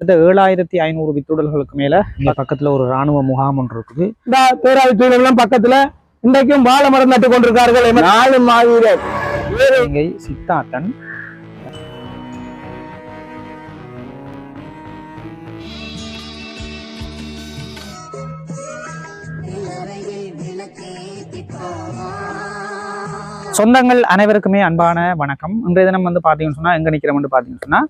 கிட்டத்தட்ட ஏழாயிரத்தி ஐநூறு வித்துடல்களுக்கு மேல இங்க பக்கத்துல ஒரு ராணுவ முகாம் ஒன்று இருக்குது. இந்த பேராவி தொழிலாம் பக்கத்துல இன்றைக்கும் வாழை மரம் நட்டு கொண்டிருக்கார்கள் நாலு மாவீரர். சித்தார்த்தன். சொந்தங்கள் அனைவருக்குமே அன்பான வணக்கம். இன்றைய தினம் வந்து பார்த்தீங்கன்னு சொன்னா எங்க நிக்கிறோம்னு பார்த்தீங்கன்னு சொன்னா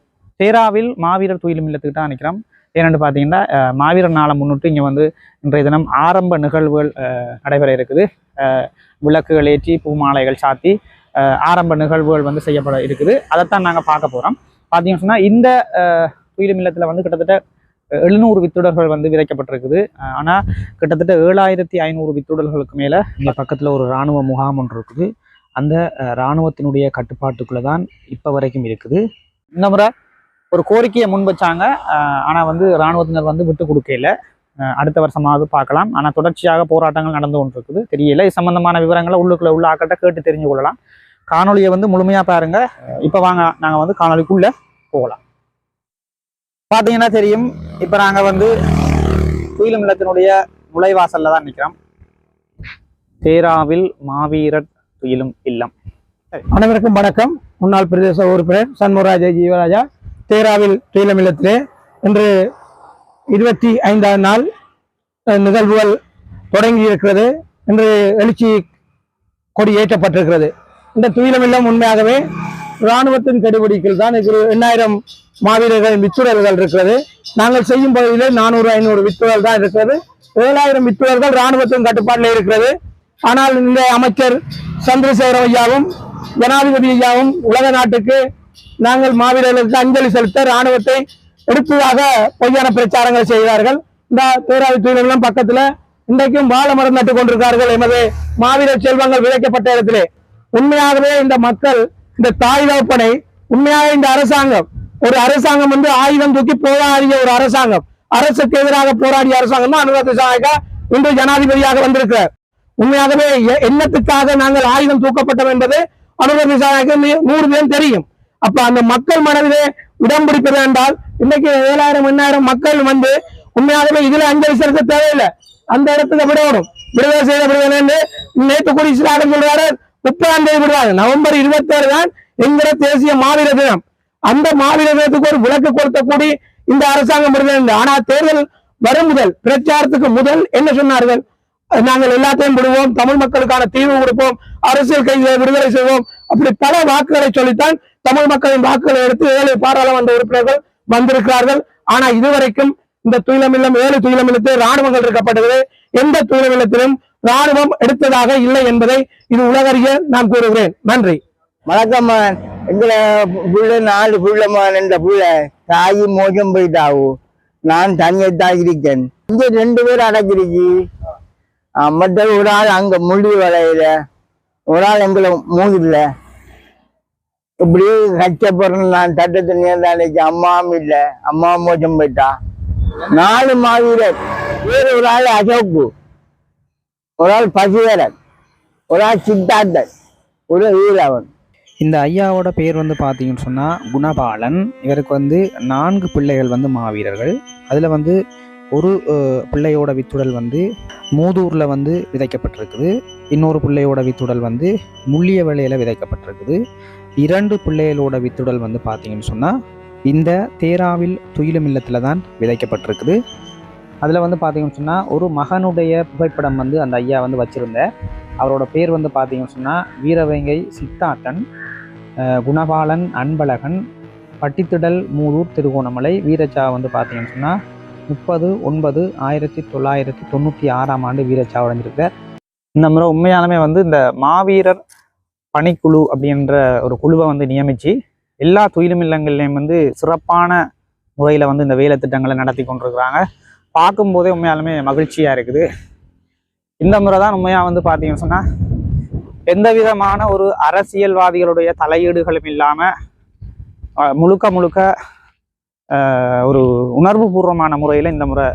தேராவில் மாவீரர் துயிலும் இல்லத்துக்கு தான் நிற்கிறோம். ஏன்னு பார்த்தீங்கன்னா மாவீரர் நாளை முன்னிட்டு இங்கே வந்து இன்றைய தினம் ஆரம்ப நிகழ்வுகள் நடைபெற இருக்குது. விளக்குகள் ஏற்றி பூமாலைகள் சாத்தி ஆரம்ப நிகழ்வுகள் வந்து செய்யப்பட இருக்குது. அதைத்தான் நாங்கள் பார்க்க போகிறோம் பார்த்தீங்கன்னு சொன்னால் இந்த துயிலும் இல்லத்தில் வந்து கிட்டத்தட்ட எழுநூறு வித்துடர்கள் வந்து விதைக்கப்பட்டிருக்குது. ஆனால் கிட்டத்தட்ட ஏழாயிரத்தி ஐநூறு வித்துடல்களுக்கு மேலே இந்த பக்கத்தில் ஒரு ராணுவ முகாம் ஒன்று இருக்குது. அந்த இராணுவத்தினுடைய ராணுவத்தினுடைய தான் இப்போ வரைக்கும் இருக்குது. இந்த முறை ஒரு கோரிக்கையை முன் வச்சாங்க. வந்து ராணுவத்தினர் வந்து விட்டு கொடுக்கல அடுத்த வருஷமாவது பார்க்கலாம். ஆனால் தொடர்ச்சியாக போராட்டங்கள் நடந்து கொண்டிருக்குது. தெரியல இது சம்பந்தமான விவரங்களை உள்ளுக்குள்ள உள்ள ஆக்கிட்ட கேட்டு தெரிஞ்சு கொள்ளலாம். காணொலியை வந்து முழுமையாக பாருங்க. இப்போ வாங்க. நாங்கள் வந்து காணொலிக்குள்ளே போகலாம். பார்த்தீங்கன்னா தெரியும். இப்போ நாங்கள் வந்து குயிலும் இல்லத்தினுடைய நுழைவாசலில் தான் நிற்கிறோம் தேராவில் மாவீரர் துயிலும் இல்லம். அனைவருக்கும் வணக்கம். முன்னாள் பிரதேச உறுப்பினர் சண்முகராஜா ஜீவராஜா. தேராவில் துயிலமில்லத்திலே இன்று இருபத்தி ஐந்தாம் நாள் நிகழ்வுகள் தொடங்கி இருக்கிறது. இன்று எழுச்சி கொடி ஏற்றப்பட்டிருக்கிறது. இந்த துயிலமில்லம் உண்மையாகவே இராணுவத்தின் கெடுபிடிக்கில் தான் இது எண்ணாயிரம் மாவீரர்களின் வித்துடர்கள் இருக்கிறது. நாங்கள் செய்யும் பகுதியிலே நானூறு ஐநூறு வித்துடல் தான் இருக்கிறது. ஏழாயிரம் வித்துடர்கள் இராணுவத்தின் கட்டுப்பாட்டில் இருக்கிறது. ஆனால் இந்த அமைச்சர் சந்திரசேகர ஐயாவும் ஜனாதிபதி ஐயாவும் உலக நாட்டுக்கு நாங்கள் மாவீரர்களுக்கு அஞ்சலி செலுத்த ராணுவத்தை எடுத்ததாக பொய்யான பிரச்சாரங்கள் செய்தார்கள். இந்த பேராவி தூய்மைகளும் பக்கத்துல இன்றைக்கும் வாழ மரம் நட்டு கொண்டிருக்கிறார்கள் எமது மாவீரர் செல்வங்கள் விதைக்கப்பட்ட இடத்திலே. உண்மையாகவே இந்த மக்கள் இந்த தாய் தகப்பனை உண்மையாக இந்த அரசாங்கம் ஒரு அரசாங்கம் வந்து ஆயுதம் தூக்கி போராடிய ஒரு அரசாங்கம். அரசுக்கு எதிராக போராடிய அரசாங்கம் தான் அனுராத சாயகா இன்று ஜனாதிபதியாக வந்திருக்கிறார். உண்மையாகவே என்னத்துக்காக நாங்கள் ஆயுதம் தூக்கப்பட்டோம் என்பது அனுபவ சாயகா நூறு பேரும் தெரியும். அப்ப அந்த மக்கள் மனதிலே இடம் பிடிப்பது என்றால் இன்னைக்கு ஏழாயிரம் எண்ணாயிரம் மக்கள் வந்து உண்மையாகவே இதுல அஞ்சலி செலுத்த தேவையில்லை. அந்த இடத்துக்கு விடணும் விடுதலை செய்த விடுதலை நேற்று கூடி சிலாகம் சொல்றாரு முப்பதாம் தேதி விடுவாங்க நவம்பர் இருபத்தி ஏழு தான் என்கிற தேசிய மாவீர தினம். அந்த மாவீர தினத்துக்கு ஒரு விளக்கு கொடுத்தக்கூடிய இந்த அரசாங்கம் விடுதலை ஆனா தேர்தல் வரும் முதல் பிரச்சாரத்துக்கு முதல் என்ன சொன்னார்கள்? நாங்கள் எல்லாத்தையும் விடுவோம் தமிழ் மக்களுக்கான தீர்வு கொடுப்போம் அரசியல் கைதிகளை விடுதலை செய்வோம் அப்படி பல வாக்குகளை சொல்லித்தான் தமிழ் மக்களின் வாக்குகளை எடுத்து ஏழு பாராளுமன்ற உறுப்பினர்கள் வந்திருக்கிறார்கள். ஆனா இதுவரைக்கும் இந்த துயிலமில்லம் ஏழு துயிலமில்லத்தில் ராணுவங்கள் இருக்கப்பட்டது. எந்த துயிலமில்லத்திலும் ராணுவம் எடுத்ததாக இல்லை என்பதை இது உலகறிய நான் கூறுகிறேன். நன்றி. வணக்கம் எங்களை புள்ள நாலு புள்ளமான் என்ற புள்ள தாயி மோசம் போயிட்டாவு நான் தனியத்தான் இருக்கேன். இங்க ரெண்டு பேர் அடக்கிருச்சு மற்ற ஒரு ஆள் அங்க முள்ளி வளையில ஒரு ஆள் எங்களை மூதில்ல இப்படி கஷ்டப்படுறேன் நான் தட்டத்தை அன்னைக்கு அம்மாவும் இல்லை. அம்மா மோசம் போயிட்டா. நாலு மாவீரர். வேறு ஒரு ஆள் அசோக்கு. ஒரு ஆள் பசிதரன் ஒரு ஆள் சித்தார்த்தன் ஒரு வீரவன். இந்த ஐயாவோட பேர் வந்து பார்த்தீங்கன்னு சொன்னால் குணபாலன். இவருக்கு வந்து நான்கு பிள்ளைகள் வந்து மாவீரர்கள். அதில் வந்து ஒரு பிள்ளையோட வித்துடல் வந்து மூதூரில் வந்து விதைக்கப்பட்டிருக்குது. இன்னொரு பிள்ளையோட வித்துடல் வந்து முள்ளிய வேலையில் விதைக்கப்பட்டிருக்குது. இரண்டு பிள்ளைகளோட வித்துடல் வந்து பார்த்தீங்கன்னு சொன்னால் இந்த தேராவில் துயிலும் இல்லத்தில் தான் விதைக்கப்பட்டிருக்குது. அதில் வந்து பார்த்தீங்கன்னு சொன்னால் ஒரு மகனுடைய புகைப்படம் வந்து அந்த ஐயா வந்து வச்சுருந்த அவரோட பேர் வந்து பார்த்தீங்கன்னு சொன்னால் வீரவேங்கை சித்தாட்டன் குணபாலன் அன்பழகன் பட்டித்திடல் மூலூர் திருகோணமலை வீரச்சா வந்து பார்த்தீங்கன்னு சொன்னால் முப்பது ஒன்பது ஆயிரத்தி தொள்ளாயிரத்தி தொண்ணூற்றி ஆறாம் ஆண்டு வீரச்சா அடைஞ்சிருக்கார் இந்த முறை உண்மையாலுமே வந்து இந்த மாவீரர் பணிக்குழு அப்படின்ற ஒரு குழுவை வந்து நியமித்து எல்லா தொழிலும் இல்லங்கள்லையும் வந்து சிறப்பான முறையில் வந்து இந்த வேலை திட்டங்களை நடத்தி கொண்டிருக்கிறாங்க. பார்க்கும்போதே உண்மையாலுமே மகிழ்ச்சியாக இருக்குது. இந்த முறை தான் உண்மையாக வந்து பார்த்தீங்கன்னு சொன்னால் எந்த விதமான ஒரு அரசியல்வாதிகளுடைய தலையீடுகளும் இல்லாமல் முழுக்க முழுக்க ஒரு உணர்வு பூர்வமான முறையில் இந்த முறை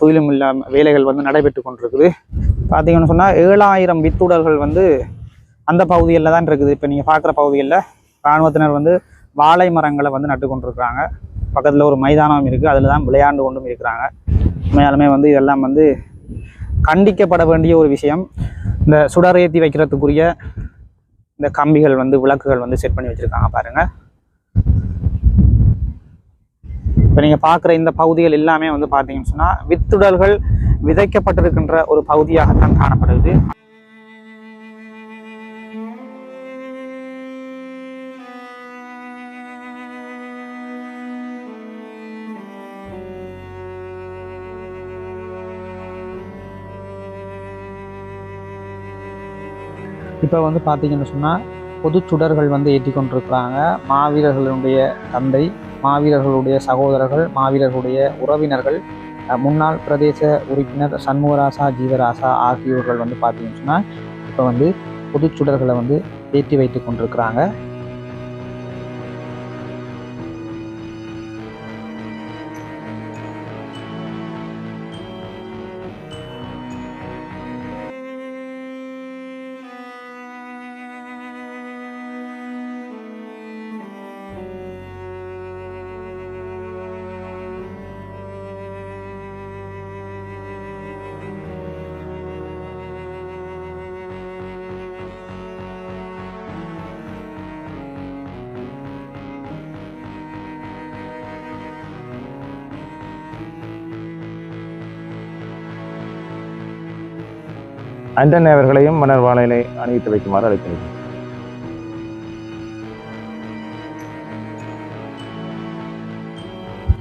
தொழிலும் இல்லாம வேலைகள் வந்து நடைபெற்று கொண்டிருக்குது. பார்த்தீங்கன்னு சொன்னால் ஏழாயிரம் வித்துடல்கள் வந்து அந்த பகுதிகளில் தான் இருக்குது. இப்போ நீங்கள் பார்க்குற பகுதிகளில் இராணுவத்தினர் வந்து வாழை மரங்களை வந்து நட்டு கொண்டிருக்கிறாங்க. பக்கத்தில் ஒரு மைதானம் இருக்குது அதில் தான் விளையாண்டு கொண்டும் இருக்கிறாங்க. உண்மையாலுமே வந்து இதெல்லாம் வந்து கண்டிக்கப்பட வேண்டிய ஒரு விஷயம். இந்த சுடர் ஏற்றி வைக்கிறதுக்குரிய இந்த கம்பிகள் வந்து விளக்குகள் வந்து செட் பண்ணி வச்சுருக்காங்க பாருங்கள் இப்போ நீங்கள் பார்க்குற இந்த பகுதிகள் எல்லாமே வந்து பார்த்தீங்கன்னு சொன்னால் வித்துடல்கள் விதைக்கப்பட்டிருக்கின்ற ஒரு பகுதியாகத்தான் காணப்படுது. இப்போ வந்து பார்த்தீங்கன்னு சொன்னால் பொது சுடர்கள் வந்து ஏற்றி கொண்டிருக்கிறாங்க. மாவீரர்களுடைய தந்தை மாவீரர்களுடைய சகோதரர்கள் மாவீரர்களுடைய உறவினர்கள் முன்னாள் பிரதேச உறுப்பினர் சண்முகராசா ஜீவராசா ஆகியோர்கள் வந்து பார்த்தீங்கன்னு சொன்னால் இப்போ வந்து பொது சுடர்களை வந்து ஏற்றி வைத்து கொண்டிருக்கிறாங்க. அண்டன் அவர்களையும் மன்னர் வாழையினை அணிவித்து வைக்குமாறு அழைக்கிறேன்.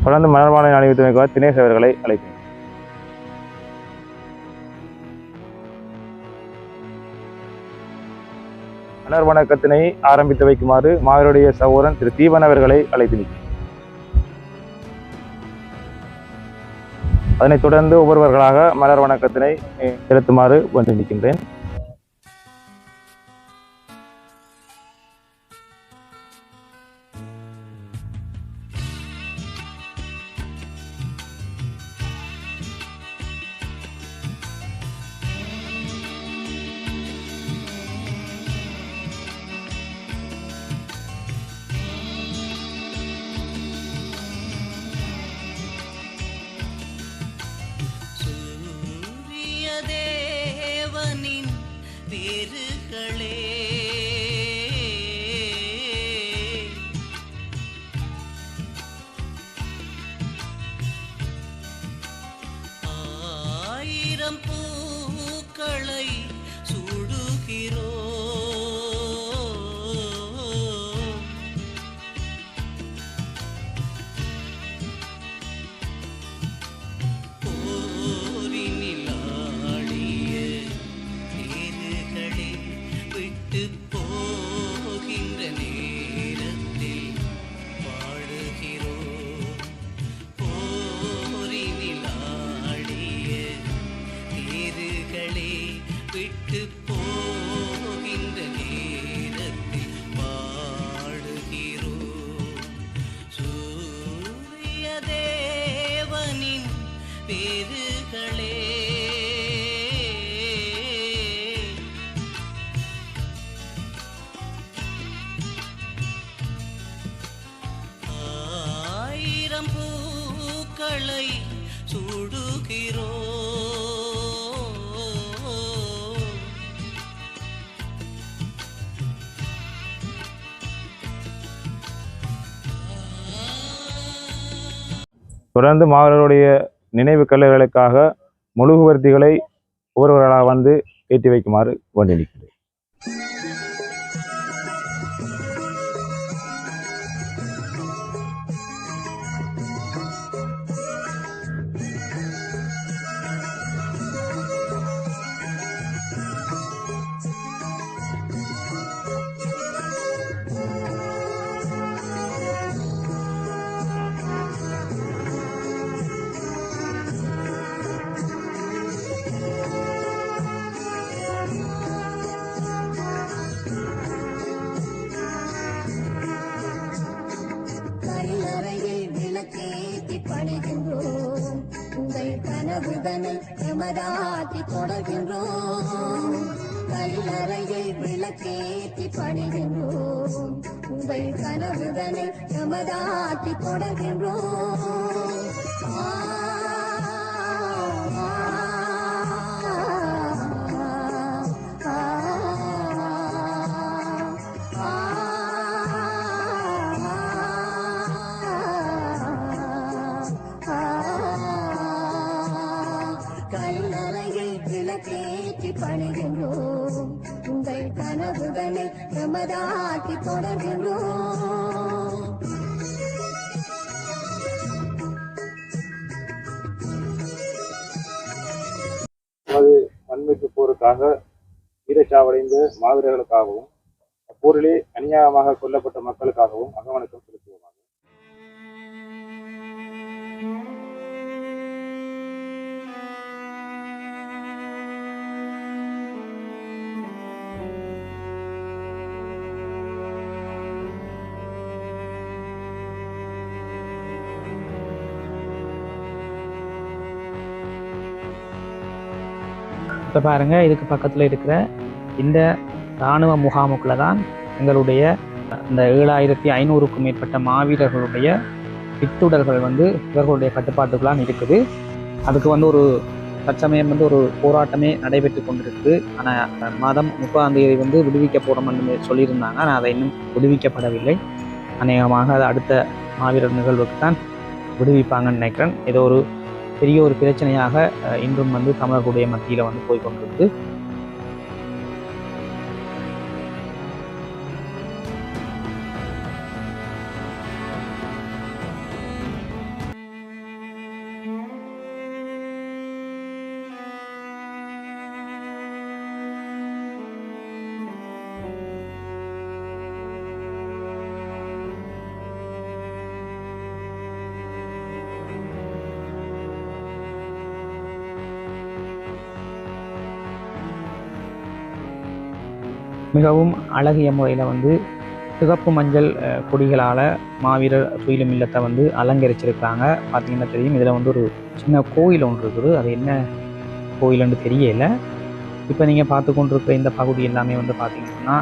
தொடர்ந்து மன்னர் வாழையை அணிவித்து வைக்குமாறு தினேஷ் அவர்களை அழைக்கிறேன். மன்னர் வணக்கத்தினை ஆரம்பித்து வைக்குமாறு மாவருடைய சகோதரன் திரு தீபன் அவர்களை அழைத்து நிற்கிறேன். அதனைத் தொடர்ந்து ஒவ்வொருவர்களாக மலர் வணக்கத்தினை செலுத்துமாறு வந்து நிற்கின்றேன் ஆயிரம் பூக்களை தொடர்ந்து மாவீரருடைய நினைவு கல்லுகளுக்காக முழுகுவர்த்திகளை ஒவ்வொருவர்களாக வந்து ஏற்றி வைக்குமாறு வேண்டி நிற்கிறேன். உங்கள் கனவுதனை தொடர்கின்றோம் கல்லறையை விளக்கேற்றி பணிகின்றோம். உங்கள் கனவுதனை நமதாக்கி தொடர்கின்றோம் நமதாக்கி தொடர்கின்றோம் மண்மிக்கு போருக்காக வீரச்சாவடைந்த மாவீரர்களுக்காகவும் அப்போரிலே அநியாயமாக கொல்லப்பட்ட மக்களுக்காகவும் அகவணக்கம் செலுத்துவோமாக. இப்போ பாருங்க இதுக்கு பக்கத்தில் இருக்கிற இந்த இராணுவ முகாமுக்குள்ள தான் எங்களுடைய இந்த ஏழாயிரத்தி ஐநூறுக்கும் மேற்பட்ட மாவீரர்களுடைய பித்துடர்கள் வந்து இவர்களுடைய கட்டுப்பாட்டுக்குள்ளான் இருக்குது. அதுக்கு வந்து ஒரு தற்சமயம் வந்து ஒரு போராட்டமே நடைபெற்று கொண்டிருக்குது. ஆனால் மாதம் முப்பதாம் தேதி வந்து விடுவிக்க போகிறோம்னு சொல்லியிருந்தாங்க. ஆனால் அதை இன்னும் விடுவிக்கப்படவில்லை. அநேகமாக அது அடுத்த மாவீரர் நிகழ்வுக்கு தான் விடுவிப்பாங்கன்னு நினைக்கிறேன். ஏதோ ஒரு பெரிய ஒரு பிரச்சனையாக இன்றும் வந்து தமிழர்களுடைய மத்தியில் வந்து போய்கொண்டிருக்கு மிகவும் அழகிய முறையில் வந்து சிகப்பு மஞ்சள் கொடிகளால் மாவீரர் துயிலும் இல்லத்தை வந்து அலங்கரிச்சிருக்காங்க பார்த்தீங்கன்னா தெரியும். இதில் வந்து ஒரு சின்ன கோயில் ஒன்று இருக்குது. அது என்ன கோயிலுன்னு தெரியல. இப்போ நீங்கள் பார்த்து கொண்டிருக்கிற இந்த பகுதி எல்லாமே வந்து பார்த்திங்கன்னா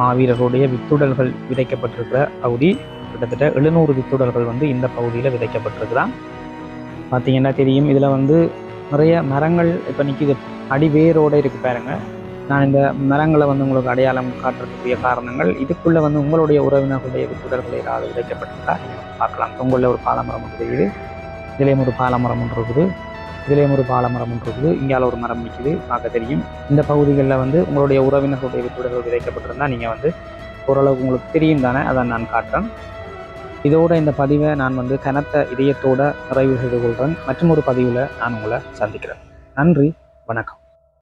மாவீரர்களுடைய வித்துடல்கள் விதைக்கப்பட்டிருக்கிற பகுதி. கிட்டத்தட்ட எழுநூறு வித்துடல்கள் வந்து இந்த பகுதியில் விதைக்கப்பட்டிருக்கிறான் பார்த்தீங்கன்னா தெரியும். இதில் வந்து நிறைய மரங்கள் இப்போ நிற்கிது அடிவேரோடு இருக்குது பாருங்கள் நான் இந்த மரங்களை வந்து உங்களுக்கு அடையாளம் காட்டுறதுக்குரிய காரணங்கள். இதுக்குள்ளே வந்து உங்களுடைய உறவினர்களுடைய வித்துடல்கள் ஏதாவது விதைக்கப்பட்டிருக்கா பார்க்கலாம். உங்களில் ஒரு பாலமரம் தெரியுது இதுலேயும் ஒரு பாலமரம் ஒன்று இருக்குது. இதுலேயும் ஒரு பாலமரம் ஒன்று இருக்குது. இங்கால ஒரு மரம் நிற்குது பார்க்க தெரியும். இந்த பகுதிகளில் வந்து உங்களுடைய உறவினர்களுடைய வித்துடர்கள் விதைக்கப்பட்டிருந்தால் நீங்கள் வந்து ஓரளவுக்கு உங்களுக்கு தெரியும் தானே? அதை நான் காட்டுறேன். இதோட இந்த பதிவை நான் வந்து கனத்த இதயத்தோட நிறைவு செய்து கொள்கிறேன் மற்றும் ஒரு பதிவில் நான் உங்களை சந்திக்கிறேன். நன்றி. வணக்கம்.